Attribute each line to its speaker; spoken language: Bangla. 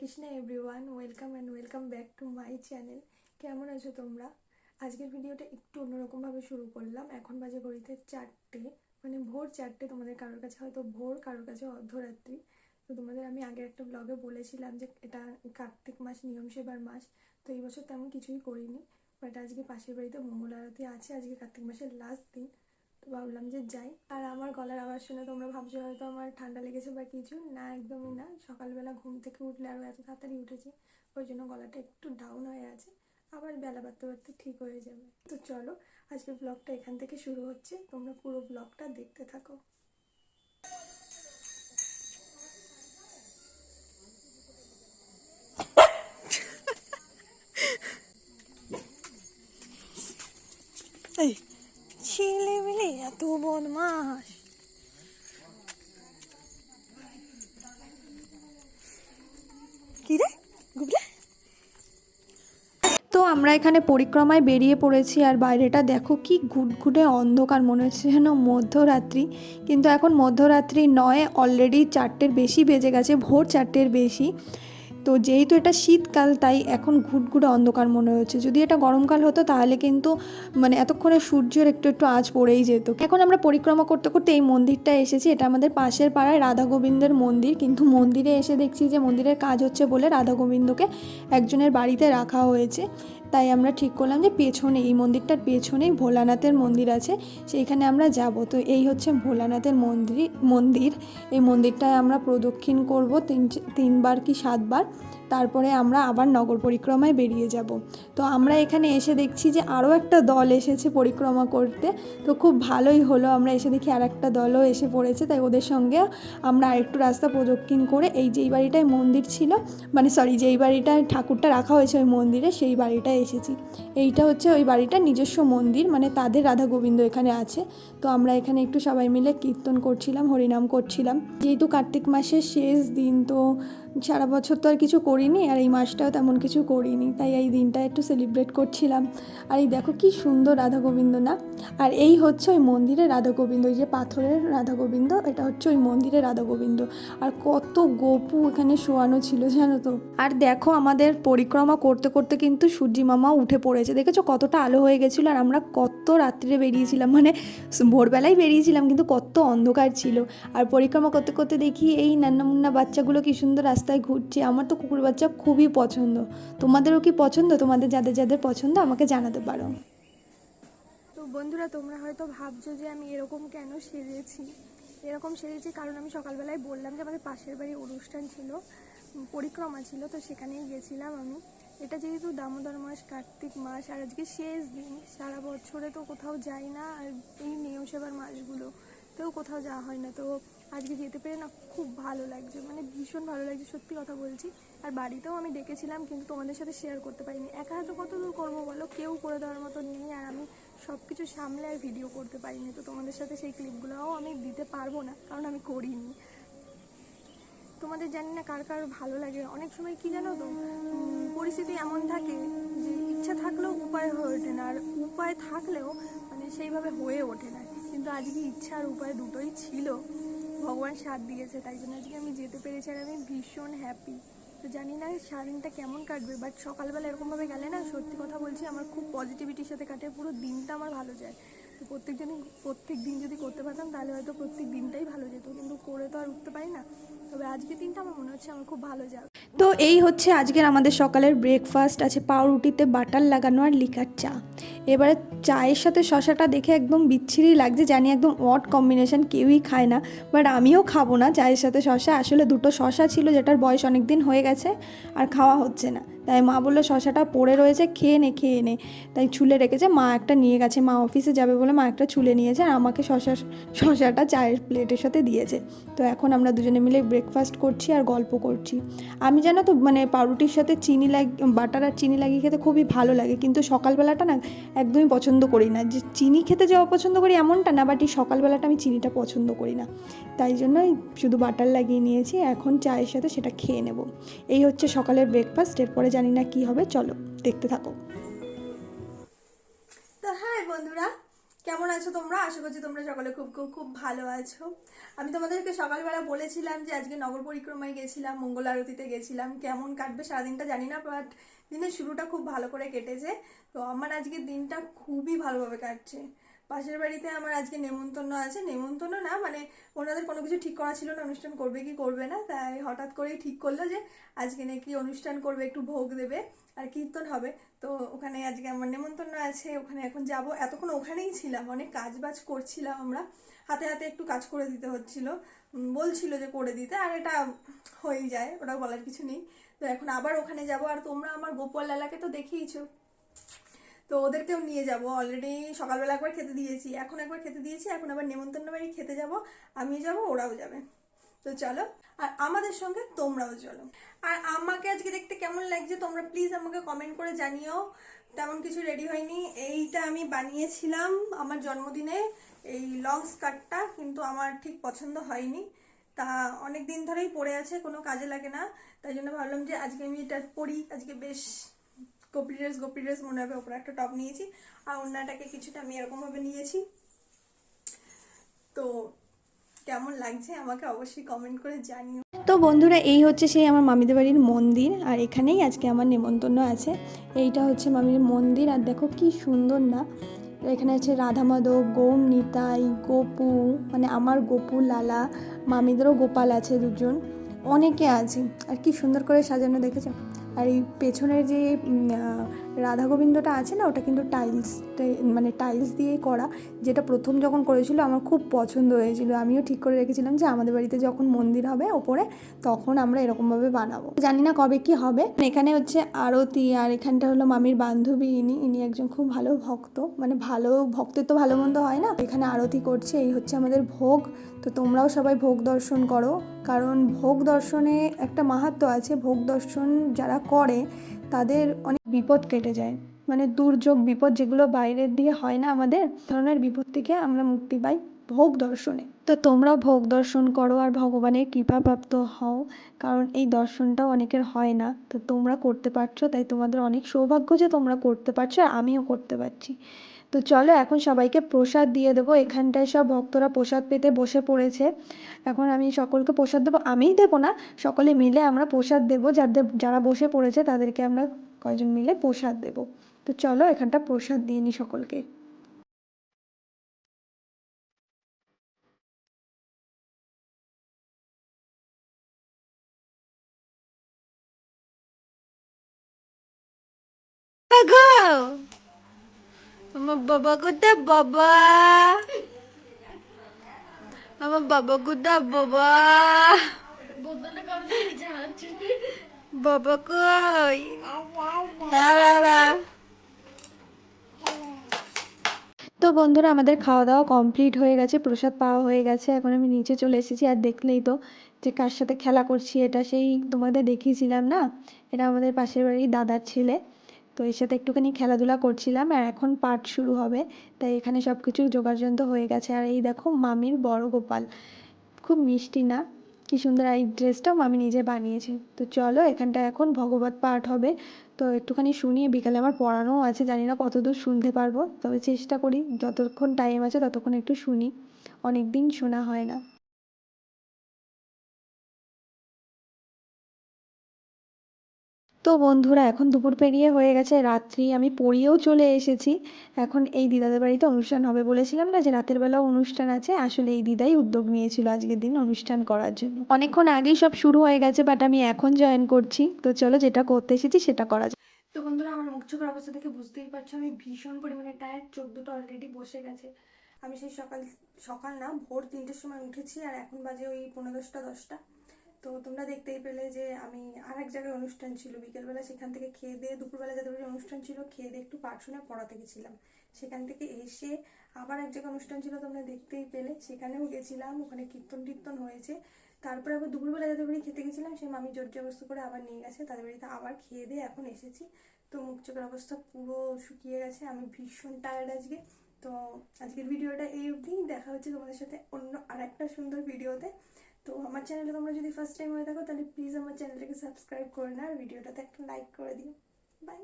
Speaker 1: Krishna everyone welcome and welcome back to my channel কেমন আছো তোমরা? আজকের ভিডিওটা একটু অন্যরকমভাবে শুরু করলাম। এখন বাজে ঘড়িতে চারটে মানে ভোর চারটে। তোমাদের কারোর কাছে হয়তো ভোর, কারোর কাছে অর্ধরাত্রি। তো তোমাদের আমি আগের একটা ব্লগে বলেছিলাম যে এটা কার্তিক মাস, নিয়ম সেবার মাস। তো এই বছর তেমন কিছুই করিনি। বাট আজকে পাশের বাড়িতে মঙ্গল আরতি আছে। আজকে কার্তিক মাসের লাস্ট দিন। তো ভাবলাম যে যাই। আর আমার গলার আওয়াজ শুনে তোমরা ভাবছ হয়তো আমার ঠান্ডা লেগেছে বা কিছু। না, একদমই না। সকালবেলা ঘুম থেকে উঠলে আরও এত তাড়াতাড়ি উঠেছি, ওই জন্য গলাটা একটু ডাউন হয়ে আছে। আবার বেলা বাড়তে বাড়তে ঠিক হয়ে যাবে। তো চলো আজকে ব্লগটা এখান থেকে শুরু হচ্ছে। তোমরা পুরো ব্লগটা দেখতে থাকো। রে গুবলে তো আমরা এখানে পরিক্রমায় বেরিয়ে পড়েছি আর বাইরেটা দেখো কি ঘুটঘুটে অন্ধকার, মনে হচ্ছে যেন মধ্যরাত্রি। কিন্তু এখন মধ্যরাত্রি নয় অলরেডি চারটের বেশি বেজে গেছে, ভোর চারটের বেশি। তো যেহেতু এটা শীতকাল, তাই এখন ঘুটঘুটে অন্ধকার মনে হচ্ছে। যদি এটা গরমকাল হতো, তাহলে কিন্তু মানে এতক্ষণে সূর্যের একটু একটু আঁচ পড়েই যেত। এখন আমরা পরিক্রমা করতে করতে এই মন্দিরটা এসেছি। এটা আমাদের পাশের পাড়ায় রাধা গোবিন্দের মন্দির। কিন্তু মন্দিরে এসে দেখছি যে মন্দিরের কাজ হচ্ছে বলে রাধা গোবিন্দকে একজনের বাড়িতে রাখা হয়েছে। তাই আমরা ঠিক করলাম যে পেছনে, এই মন্দিরটার পেছনেই ভোলানাথের মন্দির আছে। সেইখানে আমরা যাব। তো এই হচ্ছে ভোলানাথের মন্দির মন্দির। এই মন্দিরটায় আমরা প্রদক্ষিণ করব তিন, তিনবার কি সাতবার। তারপরে আমরা আবার নগর পরিক্রমায় বেরিয়ে যাব। তো আমরা এখানে এসে দেখছি যে আরও একটা দল এসেছে পরিক্রমা করতে। তো খুব ভালোই হলো, আমরা এসে দেখি আর একটা দলও এসে পড়েছে। তাই ওদের সঙ্গে আমরা আরেকটু রাস্তা প্রদক্ষিণ করে এই যেই বাড়িটায় মন্দির ছিল মানে সরি যেই বাড়িটায় ঠাকুরটা রাখা হয়েছে ওই মন্দিরে, সেই বাড়িটায় এসেছি। এইটা হচ্ছে ওই বাড়িটার নিজস্ব মন্দির মানে তাদের রাধা গোবিন্দ এখানে আছে। তো আমরা এখানে একটু সবাই মিলে কীর্তন করছিলাম, হরিনাম করছিলাম। যেহেতু কার্তিক মাসের শেষ দিন, তো সারা বছর তো আর কিছু করিনি আর এই মাসটাও তেমন কিছু করিনি। তাই এই দিনটা একটু সেলিব্রেট করছিলাম। আর এই দেখো কি সুন্দর রাধা গোবিন্দ না? আর এই হচ্ছে ওই মন্দিরের রাধা গোবিন্দ ওই যে পাথরের রাধা গোবিন্দ, এটা হচ্ছে ওই মন্দিরের রাধা গোবিন্দ। আর কত গোপু এখানে শোয়ানো ছিল জানো তো? আর দেখো আমাদের পরিক্রমা করতে করতে কিন্তু সূর্যি মামাও উঠে পড়েছে। দেখেছ কতটা আলো হয়ে গেছিল আর আমরা কত রাত্রে বেরিয়েছিলাম মানে ভোরবেলায় বেরিয়েছিলাম কিন্তু কত অন্ধকার ছিল। আর পরিক্রমা করতে করতে দেখি এই নান্না মুন্না বাচ্চাগুলো কি সুন্দর রাস্তায় ঘুরছে। আমার তো কুকুর বাচ্চা খুবই পছন্দ। তোমাদেরও কি পছন্দ? তোমাদের যাদের যাদের পছন্দ, আমাকে জানাতে পারো। তো বন্ধুরা, তোমরা হয়তো ভাবছ যে আমি এরকম কেন সেজেছি? এরকম সেজেছি কারণ আমি সকালবেলায় বললাম যে আমাদের পাশের বাড়ি অনুষ্ঠান ছিল পরিক্রমা ছিল, তো সেখানেই গেছিলাম আমি। এটা যেহেতু দামোদর মাস, কার্তিক মাস, আর আজকে শেষ দিন, সারা বছরে তো কোথাও যাই না, আর এই নিয়ম সেবার মাসগুলো তেও কোথাও যাওয়া হয় না। তো আজকে যেতে পেরে না খুব ভালো লাগছে মানে ভীষণ ভালো লাগছে, সত্যি কথা বলছি। আর বাড়িতেও আমি ডেকেছিলাম, কিন্তু তোমাদের সাথে শেয়ার করতে পারিনি। একা হাতে কত দূর করব বলো? কেউ করে দেওয়ার মতো নেই, আর আমি সব কিছু সামলে আর ভিডিও করতে পারিনি। তো তোমাদের সাথে সেই ক্লিপগুলোও আমি দিতে পারব না, কারণ আমি করিনি। তোমাদের জানি না কার কার ভালো লাগে। অনেক সময় কি জানো তো? পরিস্থিতি এমন থাকে যে ইচ্ছা থাকলেও উপায় হয়ে ওঠে না, আর উপায় থাকলেও মানে সেইভাবে হয়ে ওঠে না। কিন্তু আজকে ইচ্ছা আর উপায় দুটোই ছিল। ভগবান সাথ দিয়েছে, তাই জন্য আজকে আমি যেতে পেরেছি আর আমি ভীষণ হ্যাপি তো জানি না সারাদিনটা কেমন কাটবে বাট সকালবেলা এরকমভাবে গেলে না, সত্যি কথা বলছি, আমার খুব পজিটিভিটির সাথে কাটে, পুরো দিনটা আমার ভালো যায়। তো প্রত্যেক দিনই প্রত্যেক দিন যদি করতে পারতাম, তাহলে হয়তো প্রত্যেক দিনটাই ভালো যেত, কিন্তু করে তো আর উঠতে পারি না। তবে আজকে দিনটা আমার মনে হচ্ছে আমার খুব ভালো যাবে। এই হচ্ছে আজকের আমাদের সকালের ব্রেকফাস্ট আছে পাউরুটিতে বাটার লাগানো আর লিকার চা। এবারে চায়ের সাথে শশাটা দেখে একদম বিচ্ছিরি লাগছে, জানি একদম অড কম্বিনেশন কেউই খায় না বাট আমিও খাব না চায়ের সাথে শশা। আসলে দুটো শশা ছিল, যেটার বয়স অনেক দিন হয়ে গেছে আর খাওয়া হচ্ছে না। তাই মা বলল, শশাটা পড়ে রয়েছে, খেয়ে নে খেয়ে নে। তাই ছুলে রেখেছে, মা একটা নিয়ে গেছে, মা অফিসে যাবে বলে মা একটা ছুলে নিয়েছে আর আমাকে শশা, শশাটা চায়ের প্লেটের সাথে দিয়েছে। তো এখন আমরা দুজনে মিলে ব্রেকফাস্ট করছি আর গল্প করছি। আমি জানো তো মানে পাউরুটির সাথে চিনি লাগ, বাটার আর চিনি লাগিয়ে খেতে খুবই ভালো লাগে। কিন্তু সকালবেলাটা না একদমই পছন্দ করি না। যে চিনি খেতে যাওয়া পছন্দ করি এমনটা না, বাট এই সকালবেলাটা আমি চিনিটা পছন্দ করি না। তাই জন্যই শুধু বাটার লাগিয়ে নিয়েছি, এখন চায়ের সাথে সেটা খেয়ে নেব। এই হচ্ছে সকালের ব্রেকফাস্ট এরপরে জানি না কি হবে, চলো দেখতে থাকো। তো হ্যাঁ বন্ধুরা কেমন আছো তোমরা? আশা করছি তোমরা সকলে খুব খুব খুব ভালো আছো। আমি তোমাদেরকে সকালবেলা বলেছিলাম যে আজকে নগর পরিক্রমায় গেছিলাম, মঙ্গল আরতিতে গেছিলাম। কেমন কাটবে সারাদিনটা জানি না বাট দিনের শুরুটা খুব ভালো করে কেটেছে। তো আমার আজকে দিনটা খুবই ভালোভাবে কাটছে। পাশের বাড়িতে আমার আজকে নেমন্তন্ন আছে। নেমন্তন্ন না মানে ওনাদের কোনো কিছু ঠিক করা ছিল না, অনুষ্ঠান করবে কি করবে না, তাই হঠাৎ করেই ঠিক করল যে আজকে নাকি অনুষ্ঠান করবে, একটু ভোগ দেবে আর কীর্তন হবে। তো ওখানে আজকে আমার নেমন্তন্ন আছে, ওখানে এখন যাব। এতক্ষণ ওখানেই ছিলাম, অনেক কাজ বাজ করছিলাম আমরা। হাতে হাতে একটু কাজ করে দিতে হচ্ছিল বলছিল যে করে দিতে, আর এটা হয়েই যায় ওটা বলার কিছু নেই। তো এখন আবার ওখানে যাব, আর তোমরা আমার গোপাল লালাকে তো দেখিয়েছো তো ওদেরকেও নিয়ে যাব। অলরেডি সকালবেলা একবার খেতে দিয়েছি, এখন একবার খেতে দিয়েছি, এখন আবার নেমন্তন্ন বাড়ি খেতে যাব আমি যাব, ওরাও যাবে। তো চলো, আর আমাদের সঙ্গে তোমরাও চলো। আর আমাকে আজকে দেখতে কেমন লাগছে তোমরা প্লিজ আমাকে কমেন্ট করে জানিও। তেমন কিছু রেডি হয়নি। এইটা আমি বানিয়েছিলাম আমার জন্মদিনে, এই লং স্কার্টটা কিন্তু আমার ঠিক পছন্দ হয়নি। তা অনেক দিন ধরেই পড়ে আছে, কোনো কাজে লাগে না। তাই জন্য ভাবলাম যে আজকে আমি এটা পরি, আজকে বেশ গোপি ড্রেস গোপি ড্রেস মনে হবে ওপরে একটা টপ নিয়েছি, আর অন্যটাকে কিছুটা আমি এরকমভাবে নিয়েছি। তো কেমন লাগছে আমাকে অবশ্যই কমেন্ট করে জানিও। তো বন্ধুরা, এই হচ্ছে সেই আমার মামিদের বাড়ির মন্দির, আর এখানেই আজকে আমার নেমন্তন্ন আছে। এইটা হচ্ছে মামির মন্দির, আর দেখো কি সুন্দর না? এখানে আছে রাধা মাধব গৌম নিতাই, গোপু মানে আমার গোপু, লালা, মামিদেরও গোপাল আছে দুজন, অনেকে আছে। আর কি সুন্দর করে সাজানো দেখেছ? আর এই পেছনের যে রাধা গোবিন্দটা আছে না, ওটা কিন্তু টাইলস মানে টাইলস দিয়েই করা। যেটা প্রথম যখন করেছিল আমার খুব পছন্দ হয়েছিল। আমিও ঠিক করে রেখেছিলাম যে আমাদের বাড়িতে যখন মন্দির হবে ওপরে, তখন আমরা এরকমভাবে বানাবো। জানি না কবে কি হবে। এখানে হচ্ছে আরতি, আর এখানটা হলো মামির বান্ধবী, ইনি ইনি একজন খুব ভালো ভক্ত। মানে ভালো, ভক্তের তো ভালো মন্দ হয় না। এখানে আরতি করছে, এই হচ্ছে আমাদের ভোগ। তো তোমরাও সবাই ভোগ দর্শন করো। কারণ ভোগ দর্শনে একটা মাহাত্ম্য আছে। ভোগ দর্শন যারা করে তাদের অনেক বিপদ কেটে যায়। মানে দুর্যোগ, বিপদ যেগুলো বাইরের দিকে হয় না আমাদের ধরনের বিপদ থেকে আমরা মুক্তি পাই ভোগ দর্শনে। তো তোমরা ভোগ দর্শন করো আর ভগবানের কৃপাপ্রাপ্ত হও, কারণ এই দর্শনটা অনেকের হয় না। তো তোমরা করতে পারছ, তাই তোমাদের অনেক সৌভাগ্য যে তোমরা করতে পারছ, আর আমিও করতে পারছি। তো চলো এখন সবাইকে প্রসাদ দিয়ে দেবো। এখানটায় সব ভক্তরা প্রসাদ পেতে বসে পড়েছে। এখন আমি সকলকে প্রসাদ দেবো। আমিই দেবো না, সকলে মিলে আমরা প্রসাদ দেবো। যাদের, যারা বসে পড়েছে তাদেরকে আমরা কয়জন মিলে প্রসাদ দেবো। তো চলো এখানটা প্রসাদ দিয়ে নিই সকলকে। গো আমার বাবা কোথা বাবা আমার বাবা কোথা বাবা বাবা তো বন্ধুরা, আমাদের খাওয়া দাওয়া কমপ্লিট হয়ে গেছে, প্রসাদ পাওয়া হয়ে গেছে। এখন আমি নিচে চলে এসেছি আর দেখলেই তো যে কার সাথে খেলা করছি, এটা সেই তোমাদের দেখিয়েছিলাম না? এটা আমাদের পাশের বাড়ির দাদার ছেলে। তো এর সাথে একটুখানি খেলাধুলা করছিলাম আর এখন পাঠ শুরু হবে। তাই এখানে সব কিছু যোগাযন্ত্র হয়ে গেছে। আর এই দেখো মামির বড় গোপাল। খুব মিষ্টি না? কি সুন্দর। এই ড্রেসটাও মামি নিজে বানিয়েছে। তো চলো এখানটা এখন ভগবত পাঠ হবে। তো একটুখানি শুনিয়ে বিকালে আমার পড়ানোও আছে। জানি না কতদূর শুনতে পারব। তবে চেষ্টা করি, যতক্ষণ টাইম আছে ততক্ষণ একটু শুনি। অনেক দিন শোনা হয় না। তো বন্ধুরা, এখন দুপুর পেরিয়ে হয়ে গেছে, রাত্রি, আমি পড়িয়েও চলে এসেছি। এখন এই দিদাদের বাড়িতে অনুষ্ঠান হবে বলেছিলাম না যে রাতের বেলাও অনুষ্ঠান আছে। আসলে এই দিদাই উদ্যোগ নিয়েছিল আজকের দিন অনুষ্ঠান করার জন্য। অনেকক্ষণ আগেই সব শুরু হয়ে গেছে বাট আমি এখন জয়েন করছি। তো চলো যেটা করতে এসেছি সেটা করা যাক। তো বন্ধুরা, আমার মুখ চোখের অবস্থা দেখে বুঝতেই পারছ, আমি ভীষণ পরিমাণে টায়ার্ড চোখ দুটো অলরেডি বসে গেছে। আমি সেই সকাল সকাল না, ভোর তিনটের সময় উঠেছি, আর এখন বাজে ওই পনেরো দশটা দশটা। তো তোমরা দেখতেই পেলে যে আমি আর এক জায়গায় অনুষ্ঠান ছিল। বিকেলবেলা সেখান থেকে খেয়ে দিয়ে দুপুরবেলা যাদের বাড়ি অনুষ্ঠান ছিল, খেয়ে দিয়ে একটু পাঠ শুনে পড়াতে গেছিলাম। সেখান থেকে এসে আবার এক জায়গায় অনুষ্ঠান ছিল, তোমরা দেখতেই পেলে। সেখানেও গেছিলাম, ওখানে কীর্তন টীর্তন হয়েছে। তারপরে আবার দুপুরবেলা যাদের বাড়ি খেতে গেছিলাম সে মামি জোর জবস্ত করে আবার নিয়ে গেছে। তাদের বাড়িতে আবার খেয়ে দিয়ে এখন এসেছি। তো মুখ চোখের অবস্থা পুরো শুকিয়ে গেছে। আমি ভীষণ টায়ার্ড আজকে। তো আজকের ভিডিওটা এই অবধি। দেখা হচ্ছে তোমাদের সাথে অন্য আর একটা সুন্দর ভিডিওতে। তো আমার চ্যানেলে তোমরা যদি ফার্স্ট টাইম হয়ে থাকো, তাহলে প্লিজ আমার চ্যানেলটাকে সাবস্ক্রাইব করে না আর ভিডিওটাতে একটা লাইক করে দিও। বাই